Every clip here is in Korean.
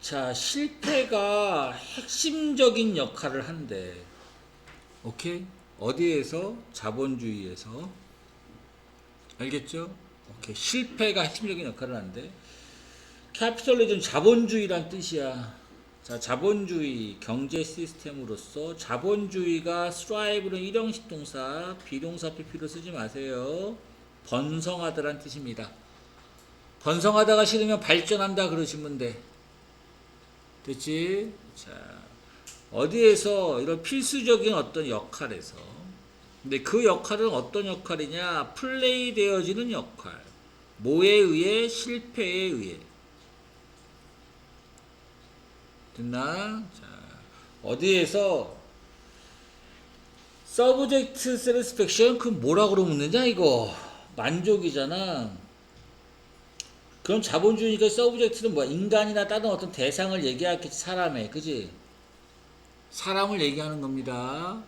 자, 실패가 핵심적인 역할을 한대. 오케이? 어디에서? 자본주의에서. 알겠죠? 오케이. 실패가 핵심적인 역할을 한대. 캐피털리즘 자본주의란 뜻이야. 자, 자본주의 경제 시스템으로서 자본주의가 thrive는 일형식 동사, 비동사 PP로 쓰지 마세요. 번성하다란 뜻입니다. 번성하다가 싫으면 발전한다 그러시면 돼. 됐지? 자, 어디에서 이런 필수적인 어떤 역할에서 근데 그 역할은 어떤 역할이냐? 플레이 되어지는 역할. 뭐에 의해? 실패에 의해. 됐나? 자, 어디에서 서브젝트 세리스펙션 그 뭐라고 묻느냐 이거 만족이잖아. 그럼 자본주의니까 서브젝트는 뭐야? 인간이나 다른 어떤 대상을 얘기하겠지 사람의 그지? 사람을 얘기하는 겁니다.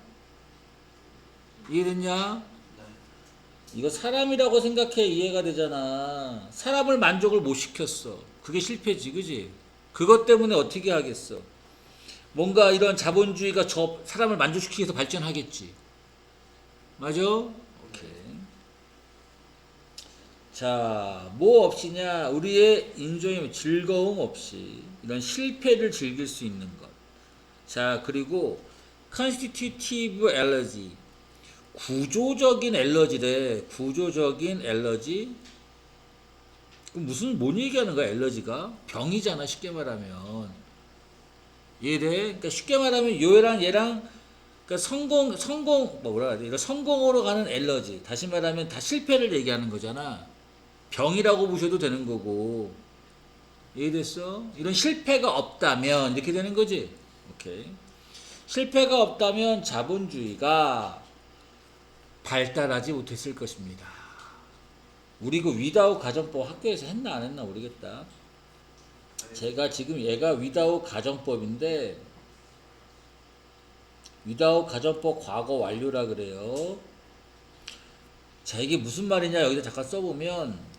이해됐냐? 이거 사람이라고 생각해 이해가 되잖아. 사람을 만족을 못 시켰어. 그게 실패지, 그지? 그것 때문에 어떻게 하겠어? 뭔가 이런 자본주의가 저 사람을 만족시키기 위해서 발전하겠지. 맞아? 오케이. 자, 뭐 없이냐? 우리의 인조의 즐거움 없이 이런 실패를 즐길 수 있는 것. 자, 그리고 constitutive allergy. 구조적인 엘러지래. 구조적인 엘러지. 무슨 뭔 얘기하는 거야, 엘러지가? 병이잖아, 쉽게 말하면. 이해돼? 그러니까 쉽게 말하면 요랑 얘랑 그러니까 성공 성공 뭐 뭐라 해야 돼? 이거 성공으로 가는 엘러지. 다시 말하면 다 실패를 얘기하는 거잖아. 병이라고 보셔도 되는 거고. 이해됐어? 이런 실패가 없다면 이렇게 되는 거지. 오케이. 실패가 없다면 자본주의가 발달하지 못했을 것입니다. 우리 그 위다우 가정법 학교에서 했나 안 했나 모르겠다. 제가 지금 얘가 위다우 가정법인데 위다우 가정법 과거 완료라 그래요. 자 이게 무슨 말이냐 여기다 잠깐 써보면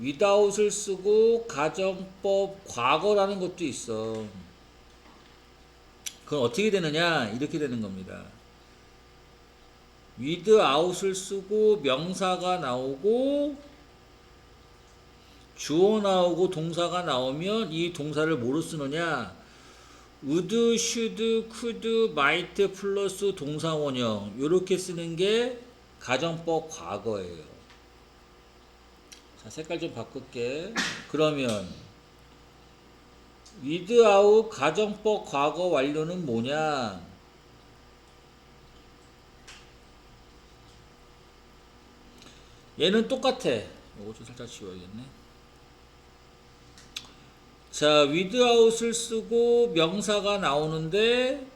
without을 쓰고 가정법 과거라는 것도 있어. 그건 어떻게 되느냐 이렇게 되는 겁니다. without을 쓰고 명사가 나오고 주어 나오고 동사가 나오면 이 동사를 뭐로 쓰느냐? would, should, could, might 플러스 동사 원형 이렇게 쓰는 게 가정법 과거예요. 자 색깔 좀 바꿀게. 그러면 without 가정법 과거 완료는 뭐냐? 얘는 똑같아. 이거 좀 살짝 지워야겠네. 자, without을 쓰고 명사가 나오는데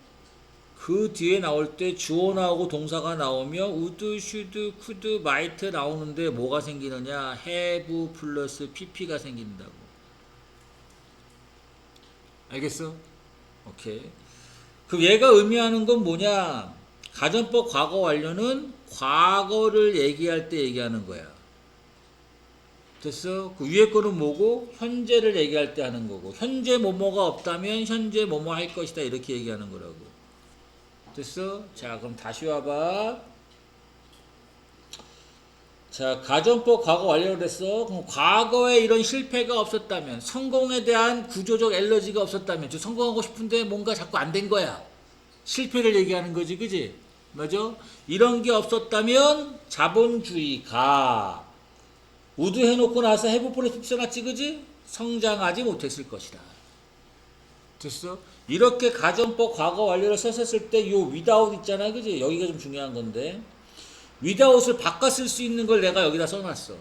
그 뒤에 나올 때 주어 나오고 동사가 나오면 would, should, could, might 나오는데 뭐가 생기느냐? have 플러스 pp가 생긴다고. 알겠어? 오케이. 그럼 얘가 의미하는 건 뭐냐? 가정법 과거 완료는 과거를 얘기할 때 얘기하는 거야. 됐어? 그 위에 거는 뭐고? 현재를 얘기할 때 하는 거고. 현재 뭐뭐가 없다면 현재 뭐뭐 할 것이다. 이렇게 얘기하는 거라고. 됐어? 자, 그럼 다시 와봐. 자, 가정법 과거 완료를 했어. 그럼 과거에 이런 실패가 없었다면, 성공에 대한 구조적 엘러지가 없었다면, 저 성공하고 싶은데 뭔가 자꾸 안 된 거야. 실패를 얘기하는 거지, 그지? 맞아? 이런 게 없었다면, 자본주의가 우드 해놓고 나서 해부 프로젝트 써놨지 그지? 성장하지 못했을 것이다. 됐어? 이렇게 가정법 과거 완료를 썼을 때 요 without 있잖아 그지? 여기가 좀 중요한 건데 without을 바꿔 쓸 수 있는 걸 내가 여기다 써놨어.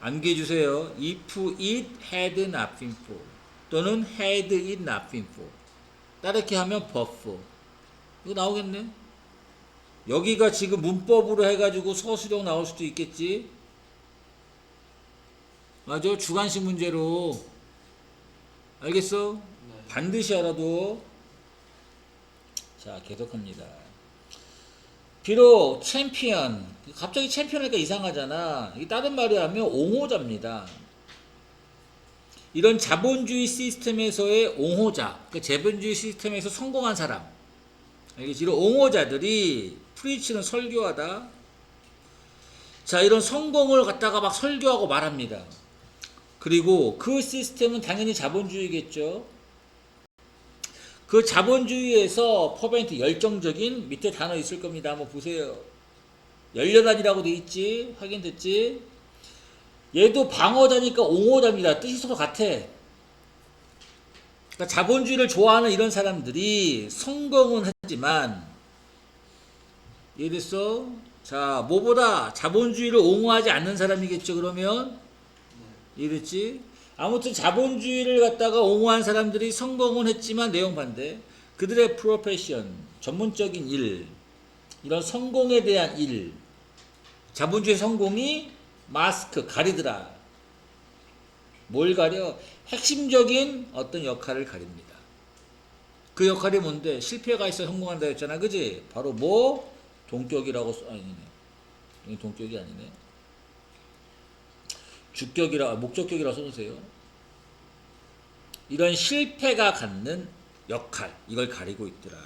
암기해 주세요. if it had not been for 또는 had it not been for 따르게 하면 but for 이거 나오겠네? 여기가 지금 문법으로 해가지고 서술형 나올 수도 있겠지? 맞아 주관식 문제로 알겠어? 반드시 알아도 자 계속합니다 비록 챔피언 갑자기 챔피언 하니까 이상하잖아 이게 다른 말로 하면 옹호자입니다 이런 자본주의 시스템에서의 옹호자, 그 자본주의 시스템에서 성공한 사람? 이런 옹호자들이 프리치는 설교하다. 자, 이런 성공을 갖다가 막 설교하고 말합니다. 그리고 그 시스템은 당연히 자본주의겠죠. 그 자본주의에서 퍼벤트 열정적인 밑에 단어 있을 겁니다. 한번 보세요. 열려단이라고 돼 있지? 확인됐지? 얘도 방어자니까 옹호자입니다. 뜻이 서로 같아. 그러니까 자본주의를 좋아하는 이런 사람들이 성공은 하지만 이래서 자 뭐보다 자본주의를 옹호하지 않는 사람이겠죠. 그러면 이랬지? 아무튼 자본주의를 갖다가 옹호한 사람들이 성공은 했지만 내용 반대. 그들의 프로페션, 전문적인 일, 이런 성공에 대한 일, 자본주의 성공이 마스크 가리더라. 뭘 가려? 핵심적인 어떤 역할을 가립니다. 그 역할이 뭔데? 실패가 있어 성공한다 했잖아. 그지? 바로 뭐? 동격이라고 써, 아니네. 동격이 아니네. 주격이라, 목적격이라 써주세요. 이런 실패가 갖는 역할, 이걸 가리고 있더라.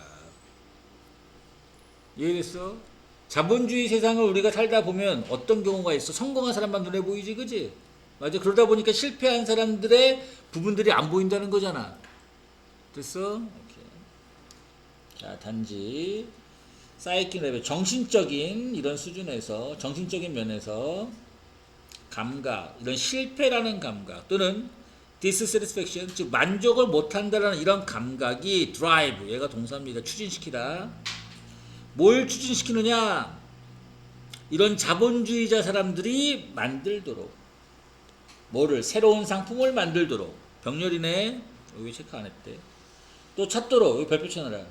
이해됐어? 자본주의 세상을 우리가 살다 보면 어떤 경우가 있어? 성공한 사람만 눈에 보이지, 그지? 맞아. 그러다 보니까 실패한 사람들의 부분들이 안 보인다는 거잖아. 됐어? 이렇게. 자, 단지 사이킹 레벨, 정신적인 이런 수준에서, 정신적인 면에서 감각, 이런 실패라는 감각 또는 dissatisfaction, 즉 만족을 못한다라는 이런 감각이 drive, 얘가 동사입니다. 추진시키다. 뭘 추진시키느냐? 이런 자본주의자 사람들이 만들도록 뭐를 새로운 상품을 만들도록 병렬이네 여기 체크 안 했대 또 찾도록 여기 별표 쳐놔라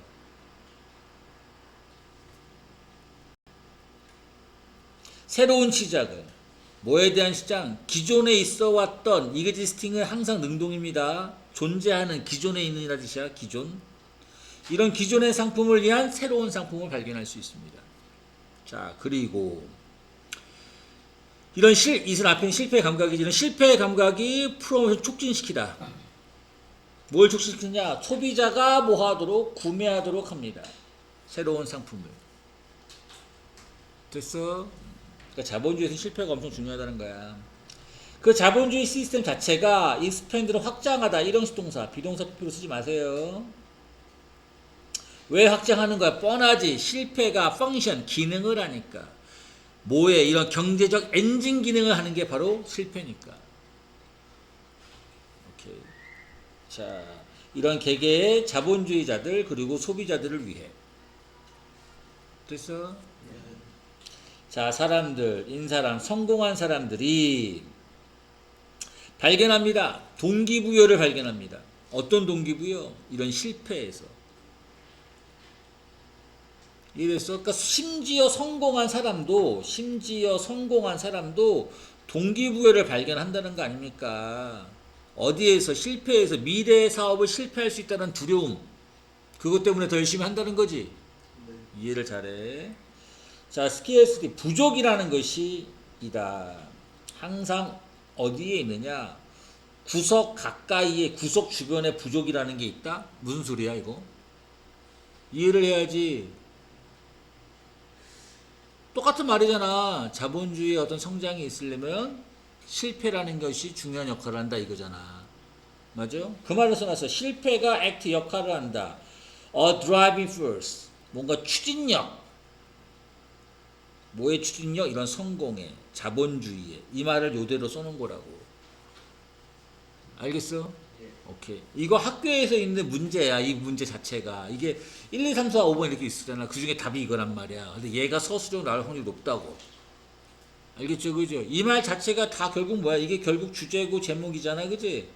새로운 시작을 뭐에 대한 시장 기존에 있어 왔던 이그지스팅은 항상 능동입니다 존재하는 기존에 있는 이라 뜻이야 기존 이런 기존의 상품을 위한 새로운 상품을 발견할 수 있습니다. 자, 그리고 이런 실, 이슬 앞에는 실패 감각이지. 이런 실패 감각이 프로모션 촉진시키다. 뭘 촉진시키느냐? 소비자가 뭐 하도록? 구매하도록 합니다. 새로운 상품을. 됐어? 그러니까 자본주의에서 실패가 엄청 중요하다는 거야. 그 자본주의 시스템 자체가 익스펜드를 확장하다. 일형식 동사, 비동사 PP로 쓰지 마세요. 왜 확장하는 거야? 뻔하지. 실패가 펑션, 기능을 하니까. 뭐에 이런 경제적 엔진 기능을 하는 게 바로 실패니까. 오케이. 자, 이런 개개의 자본주의자들 그리고 소비자들을 위해. 됐어? 자, 사람들, 인사람, 성공한 사람들이 발견합니다. 동기부여를 발견합니다. 어떤 동기부여? 이런 실패에서. 이래서 그러니까 심지어 성공한 사람도 심지어 성공한 사람도 동기부여를 발견한다는 거 아닙니까? 어디에서 실패해서 미래 사업을 실패할 수 있다는 두려움 그것 때문에 더 열심히 한다는 거지. 이해를 잘해. 자, 스키에스디 부족이라는 것이 이다. 항상 어디에 있느냐? 구석 가까이에 구석 주변에 부족이라는 게 있다? 무슨 소리야 이거? 이해를 해야지. 똑같은 말이잖아. 자본주의의 어떤 성장이 있으려면 실패라는 것이 중요한 역할을 한다 이거잖아. 맞아? 그 말을 써놨어. 실패가 액트 역할을 한다. A driving force. 뭔가 추진력. 뭐의 추진력? 이런 성공에, 자본주의에. 이 말을 요대로 써놓은 거라고. 알겠어? 오케이. 이거 학교에서 있는 문제야. 이 문제 자체가. 이게 1, 2, 3, 4, 5번 이렇게 있었잖아. 그 중에 답이 이거란 말이야. 근데 얘가 서술형 나올 확률이 높다고. 알겠죠? 그죠? 이 말 자체가 다 결국 뭐야? 이게 결국 주제고 제목이잖아. 그지?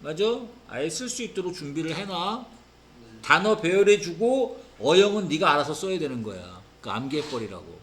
맞아? 아예 쓸 수 있도록 준비를 해놔. 단어 배열해주고 어형은 네가 알아서 써야 되는 거야. 그 암기해버리라고.